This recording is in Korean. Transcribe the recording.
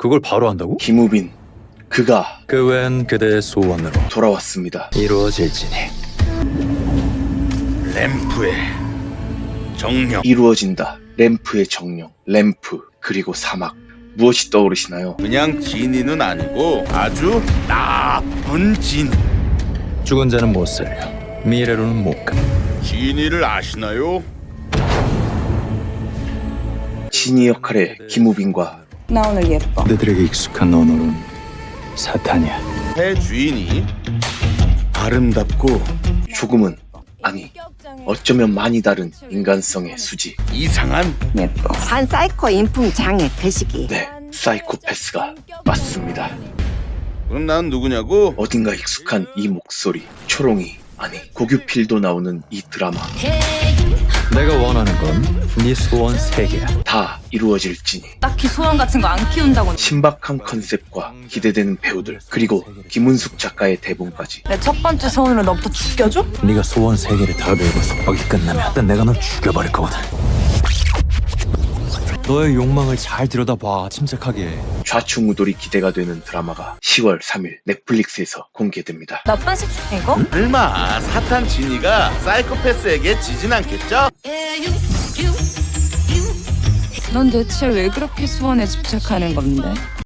그걸 바로 한다고? 김우빈 그가 그 외엔 그대의 소원으로 돌아왔습니다. 이루어질지니 램프의 정령 이루어진다. 램프의 정령, 램프 그리고 사막 무엇이 떠오르시나요? 그냥 진이는 아니고 아주 나쁜 진 죽은 자는 못 살려 미래로는 못가 진이를 아시나요? 진이 역할의 김우빈과 나 오늘 예뻐. 그대들에게 익숙한 언어는 사탄이야 새 주인이 아름답고 조금은 아니 어쩌면 많이 다른 인간성의 수지. 이상한 예뻐. 산 사이코 인품 장애 배식이 네, 사이코패스가 맞습니다. 그럼 난 누구냐고? 어딘가 익숙한 이 목소리, 초롱이 아니 고규필도 나오는 이 드라마 내가 원하는 건 네 소원 세 개야 다 이루어질지니 딱히 소원 같은 거 안 키운다고. 신박한 컨셉과 기대되는 배우들 그리고 김은숙 작가의 대본까지 내 첫 번째 소원으로 너부터 죽여줘? 네가 소원 세 개를 다 배우고서 거기 끝나면 일단 내가 널 죽여버릴 거거든 너의 욕망을 잘 들여다봐 침착하게 좌충우돌이 기대가 되는 드라마가 10월 3일 넷플릭스에서 공개됩니다. 나쁜 식 이거? 설마 사탄 진이가 사이코패스에게 지진 않겠죠? 넌 대체 왜 그렇게 소원에 집착하는 건데?